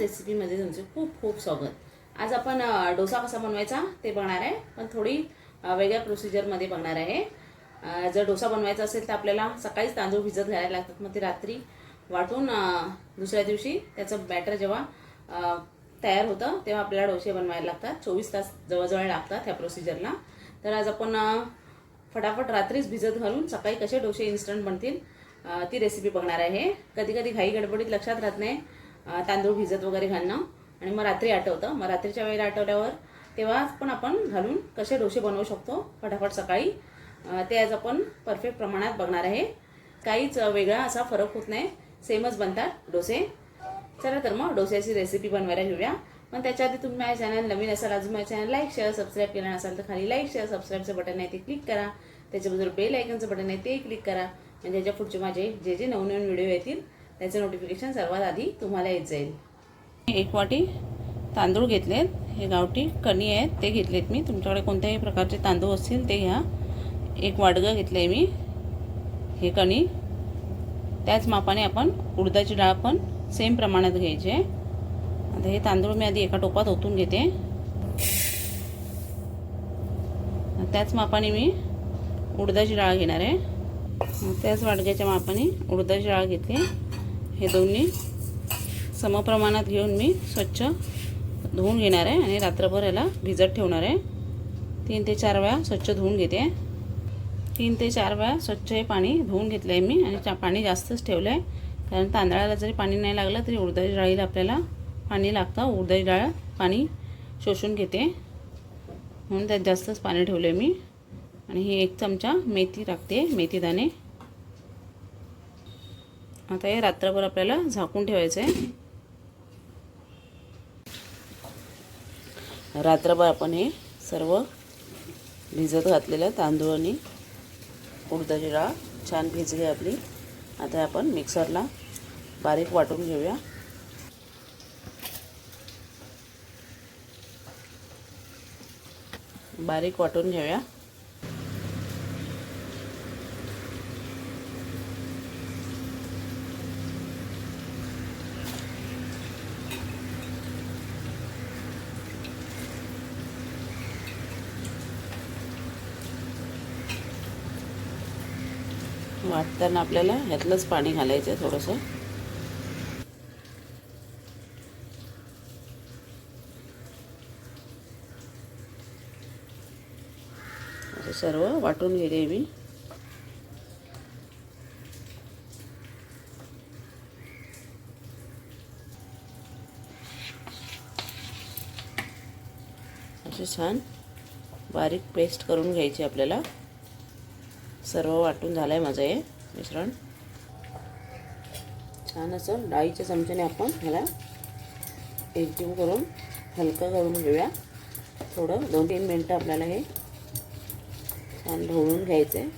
खूप खूप स्वागत. आज आपण डोसा कसा बनवायचा ते बघणार आहे पण थोडी वेगळ्या प्रोसिजरमध्ये बघणार आहे. जर डोसा बनवायचा असेल तर आपल्याला सकाळीच तांदूळ भिजत घालायला लागतात मग ते रात्री वाटून दुसऱ्या दिवशी त्याचं बॅटर जेव्हा तयार होतं तेव्हा आपल्याला डोसे बनवायला लागतात. चोवीस तास जवळजवळ लागतात ह्या प्रोसिजरला तर आज आपण फटाफट रात्रीच भिजत घालून सकाळी कसे डोसे इन्स्टंट बनतील ती रेसिपी बघणार आहे. कधी कधी घाई गडबडीत लक्षात राहत नाही. तांदूळ भिजत वगैरे घालणं. आणि मग रात्री आठवतं. मग रात्रीच्या वेळेला आठवल्यावर तेव्हा पण आपण घालून कसे डोसे बनवू शकतो फटाफट सकाळी. ते आज आपण परफेक्ट प्रमाणात बघणार आहे. काहीच वेगळा असा फरक होत नाही. सेमच बनतात डोसे. चला तर मग डोस्याची रेसिपी बनवायला घेऊया. पण त्याच्या आधी तुम्ही माझ्या चॅनल नवीन असाल अजून माझ्या चॅनल लाईक शेअर सबस्क्राईब केलं नसाल तर खाली लाईक शेअर सबस्क्राईबचं बटन आहे ते क्लिक करा. त्याच्याबरोबर बेल आयकनचं बटन आहे ते क्लिक करा. म्हणजे याच्या पुढचे माझे जे जे नवनवीन व्हिडिओ येतील त्याचं नोटिफिकेशन सर्वात आधी तुम्हाला येत जाईल. एक वाटी तांदूळ घेतलेत. हे गावठी कणी आहेत ते घेतलेत मी. तुमच्याकडे कोणत्याही प्रकारचे तांदूळ असतील ते घ्या. एक वाडगं घेतलं आहे मी हे कणी. त्याच मापाने आपण उडदाची डाळ पण सेम प्रमाणात घ्यायची आहे. आता हे तांदूळ मी आधी एका टोपात ओतून घेते. त्याच मापाने मी उडदाची डाळ घेणार आहे. त्याच वाडग्याच्या मापाने उडदाची डाळ घेतली. हे दोन्ही समप्रमाणात घेऊन मी स्वच्छ धुवून घेणार आहे आणि रात्रभर याला भिजत ठेवणार आहे. तीन ते चार वेळा स्वच्छ धुवून घेते. तीन ते चार वेळा स्वच्छ हे पाणी धुवून घेतलं आहे मी आणि चा पाणी जास्तच ठेवलं आहे कारण तांदळाला जरी पाणी नाही लागलं तरी उडदाची डाळीला आपल्याला पाणी लागतं. उडदाची डाळ पाणी शोषून घेते. म्हणून त्यात जास्तच पाणी ठेवलं आहे मी. आणि ही एक चमचा मेथी टाकते मेथी दाणे आता हे रात्रभर आपल्याला झाकून ठेवायचं आहे रात्रभर आपण हे सर्व भिजत घातलेलं तांदूळ आणि उडदाची डाळ छान भिजली आपली. आता आपण मिक्सरला बारीक वाटून घेऊया. बारीक वाटून घेऊया. वाटताना आपल्याला ह्यातलंच पाणी घालायचं आहे थोडंसं. असं सर्व वाटून घेते मी. असे छान बारीक पेस्ट करून घ्यायची आपल्याला. सर्व वाटून झालं आहे माझं हे मिश्रण. छान असं डाळीच्या चमच्याने आपण ह्याला एकजीव करून हलकं करून घेऊया. थोडं दोन तीन मिनटं आपल्याला हे छान ढवळून घ्यायचं आहे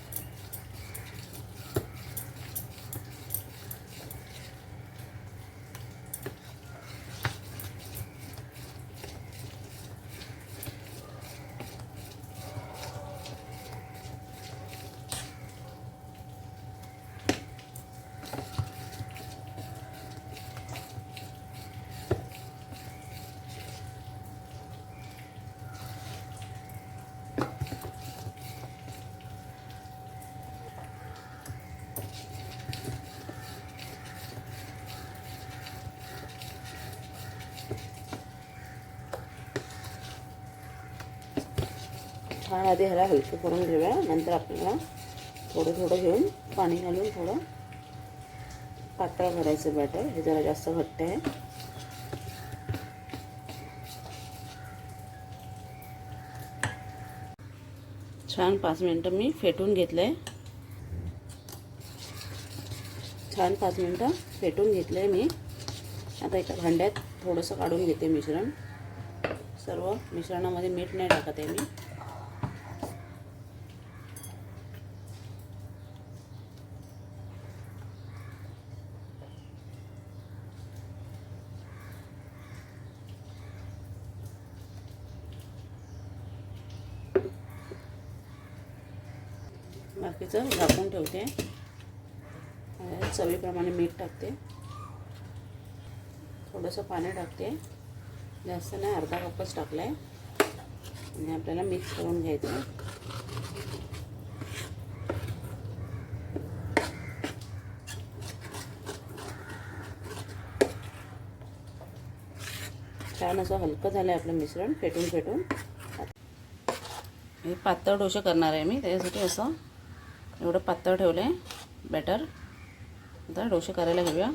छान आधी ह्याला हलकं करून घेऊया. नंतर आपल्याला थोडं थोडं घेऊन पाणी घालून थोडं पातळ करायचं बॅटर हे जरा जास्त घट्ट आहे. छान पाच मिनटं मी फेटून घेतलं आहे छान पाच मिनटं फेटून घेतलं आहे मी. आता एका भांड्यात थोडंसं काढून घेते मिश्रण. सर्व मिश्रणामध्ये मीठ नाही टाकत आहे मी. बाकीचं झाकून ठेवते. चवीप्रमाणे मीठ टाकते. थोडंसं पाणी टाकते. जास्त नाही अर्धा कपच टाकला आहे आणि आपल्याला मिक्स करून घ्यायचं. छान असं हलकं झालं आहे आपलं मिश्रण फेटून फेटून हे पातळ डोसे करणार आहे मी त्याच्यासाठी असं एवढं पातळ ठेवलं आहे बॅटर आता डोसे करायला घेऊया.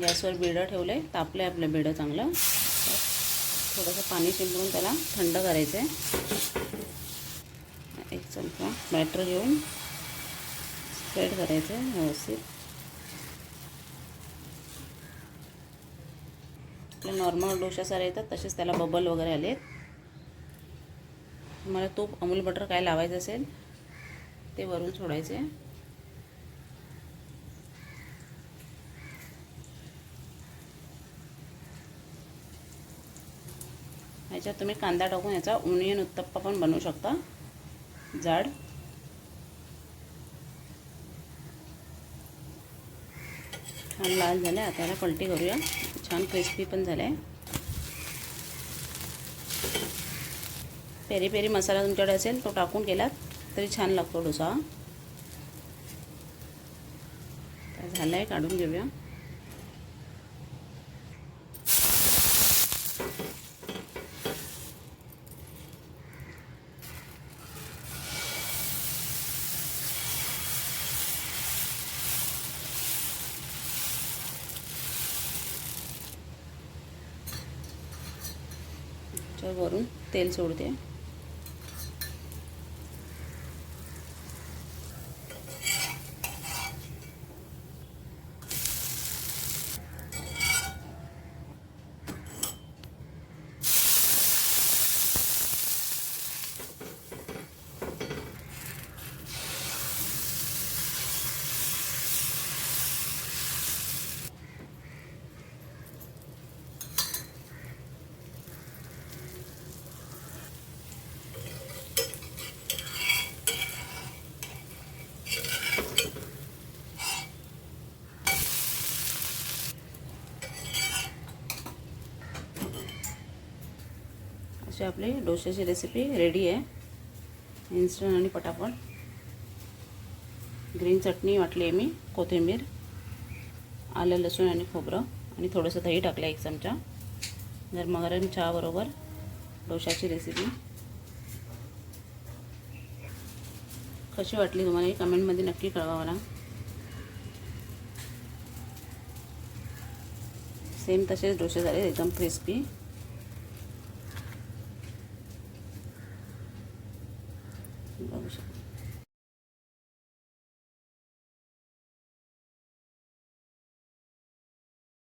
गॅसवर बेडं ठेवलं आहे तापलं आहे आपलं बेडं चांगलं. थोडंसं पाणी शिंपडून त्याला थंड करायचं आहे एक चमचा बॅटर घेऊन स्प्रेड करायचं आहे व्यवस्थित. आपले नॉर्मल डोशासारे येतात तसेच त्याला बबल वगैरे आलेत. तुम्हाला तूप अमूल बटर काय लावायचं असेल ते वरून सोडायचे. ह्याच्यात तुम्ही कांदा टाकून याचा ओनियन उत्तप्पा पण बनवू शकता. जाड. छान लाल झाले आता याला पलटी करूया. छान क्रिस्पी पण झाले पेरी पेरी मसाला तुमच्याकडे असेल तो टाकून केलात. तरी छान लागतो डोसा. तर झाला आहे काढून घेऊया. वरून तेल सोडते. अशी आपली डोश्याची रेसिपी रेडी आहे. इन्स्टंट आणि पटापट. ग्रीन चटणी वाटली आहे मी कोथिंबीर आलं लसूण आणि खोबरं आणि थोडंसं दही टाकलं एक चमचा. गरम गरम चहाबरोबर डोशाची रेसिपी कशी वाटली तुम्हाला ही कमेंटमध्ये नक्की कळवा मला. सेम तसेच डोसे झाले एकदम क्रिस्पी